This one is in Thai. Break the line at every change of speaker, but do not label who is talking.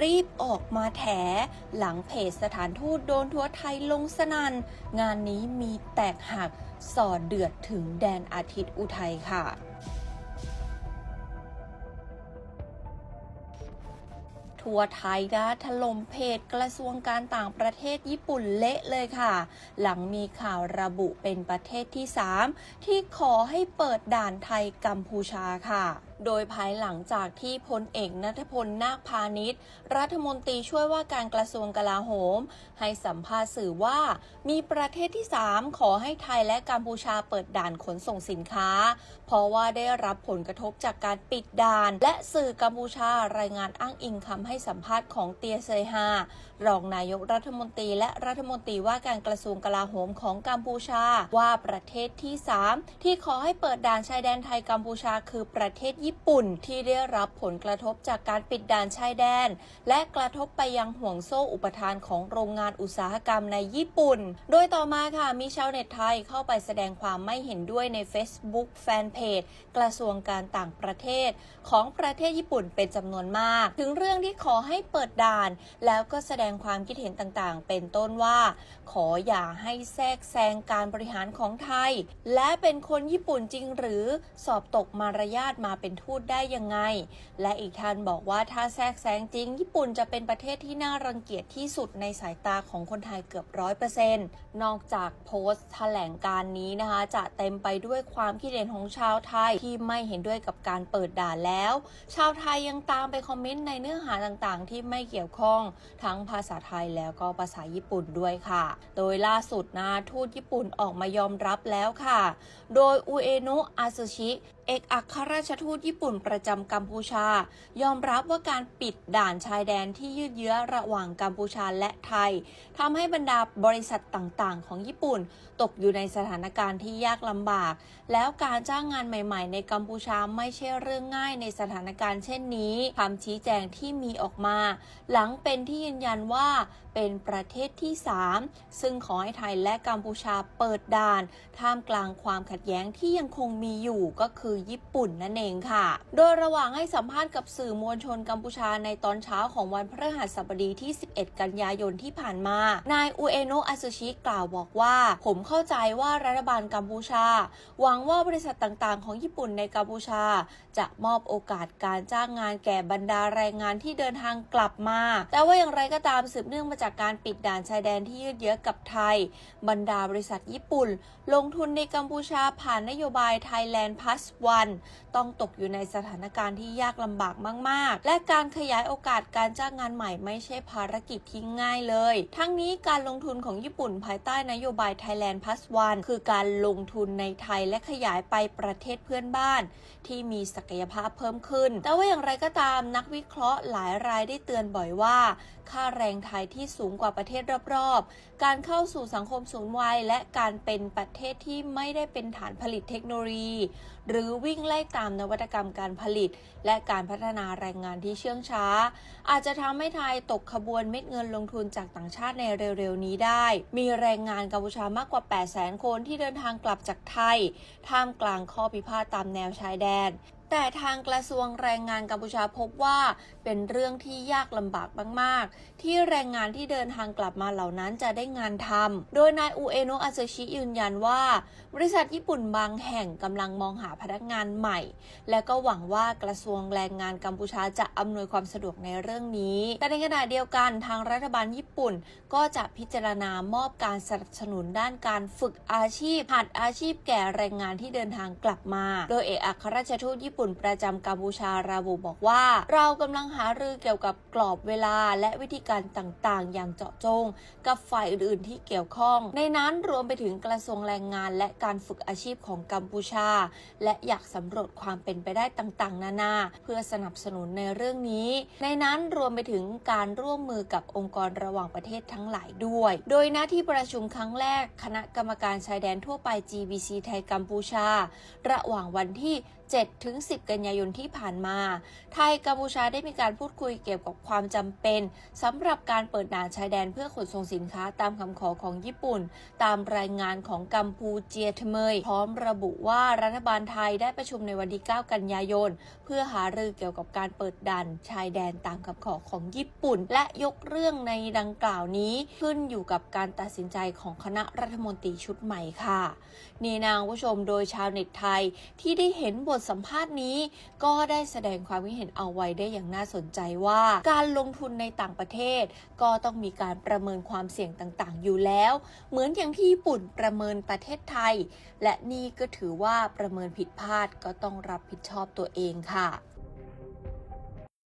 รีบออกมาแถ หลังเพจสถานทูตโดนทัวร์ไทยลงสนัน งานนี้มีแตกหักสอดเดือดถึงแดนอาทิตย์อุทัยค่ะทัวร์ไทยนะถล่มเพจกระทรวงการต่างประเทศญี่ปุ่นเละเลยค่ะ หลังมีข่าวระบุเป็นประเทศที่ 3 ที่ขอให้เปิดด่านไทยกัมพูชาค่ะ โดยภายหลังจากที่พลเอกนัทพลนาคพาณิชย์ รัฐมนตรีช่วยว่าการกระทรวงกลาโหม ให้สัมภาษณ์สื่อว่า มีประเทศที่ 3 ขอให้ไทยและกัมพูชาเปิดด่านขนส่งสินค้า เพราะว่าได้รับผลกระทบจากการปิดด่าน และสื่อกัมพูชารายงานอ้างอิงคำให้สัมภาษณ์ของเตียเซฮารองนายกรัฐมนตรีและรัฐมนตรีว่าการกระทรวงกลาโหมของกัมพูชาว่าประเทศที่ 3 ที่ขอให้เปิดด่านชายแดนไทยกัมพูชาคือประเทศญี่ี่ปุ่นที่ได้รับผลกระทบจากการปิดด่านชายแดน และกระทบไปยังห่วงโซ่อุปทานของโรงงานอุตสาหกรรมในญี่ปุ่น โดยต่อมาค่ะมีชาวเน็ตไทยเข้าไปแสดงความไม่เห็นด้วยใน Facebook แฟนเพจกระทรวงการต่างประเทศ ของประเทศญี่ปุ่นเป็นจำนวนมาก ถึงเรื่องที่ขอให้เปิดด่าน แล้วก็แสดงความคิดเห็นต่างๆ เป็นต้นว่า ขออย่าให้แทรกแซงการบริหารของไทย และเป็นคนญี่ปุ่นจริงหรือสอบตกมารยาทมาเป็นทูตได้ยังไง และอีกท่านบอกว่าถ้าแทรกแซงจริง ญี่ปุ่นจะเป็นประเทศที่น่ารังเกียจที่สุดในสายตาของคนไทยเกือบร้อยเปอร์เซ็นต์นอกจากโพสต์แถลงการนี้นะคะ จะเต็มไปด้วยความคิดเห็นของชาวไทยที่ไม่เห็นด้วยกับการเปิดด่านแล้ว ชาวไทยยังตามไปคอมเมนต์ในเนื้อหาต่างๆ ที่ไม่เกี่ยวข้องทั้งภาษาไทยแล้วก็ภาษาญี่ปุ่นด้วยค่ะ โดยล่าสุดนะทูตญี่ปุ่นออกมายอมรับแล้วค่ะ โดยอุเอโนะอาซุชิเอกอัครราชทูตญี่ปุ่นประจำกัมพูชา ยอมรับว่าการปิดด่านชายแดนที่ยืดเยื้อระหว่างกัมพูชาและไทยทำให้บรรดาบริษัทต่างๆ ของญี่ปุ่น ตกอยู่ในสถานการณ์ที่ยากลำบาก แล้วการจ้างงานใหม่ๆ ในกัมพูชาไม่ใช่เรื่องง่ายในสถานการณ์เช่นนี้คำชี้แจงที่มีออกมา หลังเป็นที่ยืนยันว่าเป็นประเทศที่ 3 ซึ่งขอให้ไทยและกัมพูชาเปิดด่าน ท่ามกลางความขัดแย้งที่ยังคงมีอยู่ก็คือญี่ปุ่นนั่นเองค่ะค่ะ โดยระหว่างให้สัมภาษณ์กับสื่อมวลชนกัมพูชาในตอนเช้าของวันพฤหัสบดีที่ 11 กันยายนที่ผ่านมา นายอุเอโนะอาซุชิกล่าวบอกว่า ผมเข้าใจว่ารัฐบาลกัมพูชา หวังว่าบริษัทต่างๆ ของญี่ปุ่นในกัมพูชา จะมอบโอกาสการจ้างงานแก่บรรดาแรงงานที่เดินทางกลับมา แต่ว่าอย่างไรก็ตามสืบเนื่องมาจากการปิดด่านชายแดนที่ยืดเยื้อกับไทย บรรดาบริษัทญี่ปุ่น ลงทุนในกัมพูชาผ่านนโยบาย Thailand Plus One ต้องตกอยู่ในสถานการณ์ที่ยากลำบากมาก ๆ และการขยายโอกาสการจ้างงานใหม่ไม่ใช่ภารกิจที่ง่ายเลย ทั้งนี้การลงทุนของญี่ปุ่นภายใต้นโยบาย Thailand Plus One คือการลงทุนในไทยและขยายไปประเทศเพื่อนบ้าน ที่มีศักยภาพเพิ่มขึ้น แต่ว่าอย่างไรก็ตามนักวิเคราะห์หลายรายได้เตือนบ่อยว่า ค่าแรงไทยที่สูงกว่าประเทศรอบๆ การเข้าสู่สังคมสูงวัย และการเป็นประเทศที่ไม่ได้เป็นฐานผลิตเทคโนโลยี หรือวิ่งไล่ตามนวัตกรรมการผลิต และการพัฒนาแรงงานที่เชื่องช้า อาจจะทำให้ไทยตกขบวนเม็ดเงินลงทุนจากต่างชาติในเร็วๆ นี้ได้ มีแรงงานกัมพูชามากกว่า 800,000 คนที่เดินทางกลับจากไทย ท่ามกลางข้อพิพาทตามแนวชายแดน แต่ทางกระทรวงแรงงานกัมพูชาพบว่าเป็นเรื่องที่ยากลำบากมาก ๆ ที่แรงงานที่เดินทางกลับมาเหล่านั้นจะได้งานทำ โดยนายอูเอโนะอาซชิยืนยันว่า บริษัทญี่ปุ่นบางแห่งกำลังมองหาพนักงานใหม่ และก็หวังว่ากระทรวงแรงงานกัมพูชาจะอำนวยความสะดวกในเรื่องนี้ แต่ในขณะเดียวกันทางรัฐบาลญี่ปุ่นก็จะพิจารณามอบการสนับสนุนด้านการฝึกอาชีพหัดอาชีพแก่แรงงานที่เดินทางกลับมา โดยเอกอัครราชทูตญี่ปุ่นประจำกัมพูชาระบุบอกว่า เรากำลังหารือเกี่ยวกับกรอบเวลาและวิธีการต่างๆ อย่างเจาะจง กับฝ่ายอื่นๆที่เกี่ยวข้อง ในนั้นรวมไปถึงกระทรวงแรงงานและการฝึกอาชีพของกัมพูชา และอยากสำรวจความเป็นไปได้ต่างๆ นานา เพื่อสนับสนุนในเรื่องนี้ ในนั้นรวมไปถึงการร่วมมือกับองค์กรระหว่างประเทศทั้งหลายด้วย โดยหน้าที่ประชุมครั้งแรกคณะกรรมการชายแดนทั่วไป GBC ไทยกัมพูชา ระหว่างวันที่7ถึง7-10 กันยายนที่ผ่านมา ไทยกัมพูชาได้มีการพูดคุยเกี่ยวกับความจำเป็นสำหรับการเปิดด่านชายแดนเพื่อขนส่งสินค้าตามคำขอของญี่ปุ่น ตามรายงานของกัมพูเจียเทเมย พร้อมระบุว่ารัฐบาลไทยได้ประชุมในวันที่ 9 กันยายน เพื่อหารือเกี่ยวกับการเปิดด่านชายแดนตามคำขอของญี่ปุ่น และยกเรื่องในดังกล่าวนี้ขึ้นอยู่กับการตัดสินใจของคณะรัฐมนตรีชุดใหม่ค่ะ นี่นางผู้ชมโดยชาวเน็ตไทยที่ได้เห็นบทสัมภาษณ์นี้ก็ได้แสดงความคิดเห็นเอาไว้ได้อย่างน่าสนใจว่า การลงทุนในต่างประเทศ ก็ต้องมีการประเมินความเสี่ยงต่างๆ อยู่แล้ว เหมือนอย่างที่ญี่ปุ่นประเมินประเทศไทย และนี่ก็ถือว่าประเมินผิดพลาดก็ต้องรับผิดชอบตัวเองค่ะ